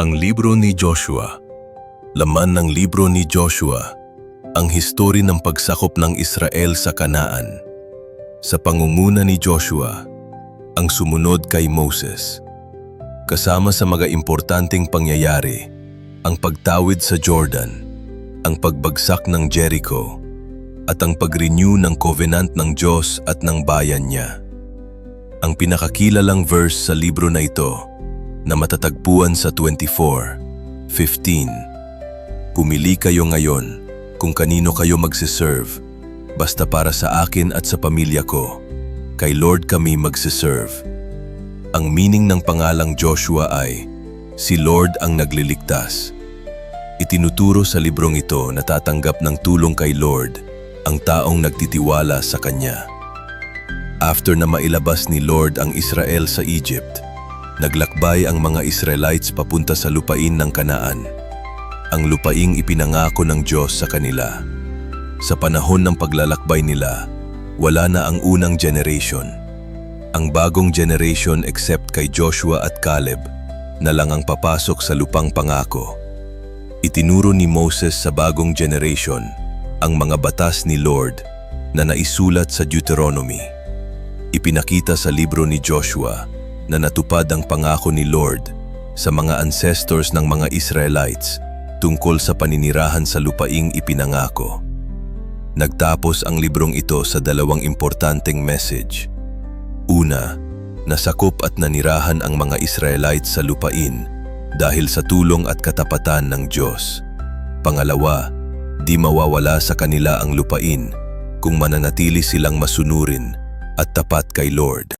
Ang libro ni Joshua Laman ng libro ni Joshua ang histori ng pagsakop ng Israel sa Kanaan. Sa pangunguna ni Joshua, ang sumunod kay Moses. Kasama sa mga importanteng pangyayari, ang pagtawid sa Jordan, ang pagbagsak ng Jericho, at ang pag-renew ng covenant ng Diyos at ng bayan niya. Ang pinakakilalang verse sa libro na ito na matatagpuan sa 24, 15. Pumili kayo ngayon kung kanino kayo magsiserve, basta para sa akin at sa pamilya ko. Kay Lord kami magsiserve. Ang meaning ng pangalang Joshua ay, si Lord ang nagliligtas. Itinuturo sa librong ito na tatanggap ng tulong kay Lord ang taong nagtitiwala sa Kanya. After na mailabas ni Lord ang Israel sa Egypt, naglakbay ang mga Israelites papunta sa lupain ng Kanaan ang lupaing ipinangako ng Diyos sa kanila. Sa panahon ng paglalakbay nila, wala na ang unang generation. Ang bagong generation except kay Joshua at Caleb na lang ang papasok sa lupang pangako. Itinuro ni Moses sa bagong generation ang mga batas ni Lord na naisulat sa Deuteronomy. Ipinakita sa libro ni Joshua na natupad ang pangako ni Lord sa mga ancestors ng mga Israelites tungkol sa paninirahan sa lupaing ipinangako. Nagtapos ang librong ito sa dalawang importanteng message. Una, nasakop at nanirahan ang mga Israelites sa lupain dahil sa tulong at katapatan ng Diyos. Pangalawa, di mawawala sa kanila ang lupain kung mananatili silang masunurin at tapat kay Lord.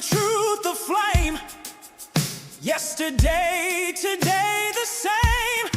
the truth, the flame. Yesterday, today, the same.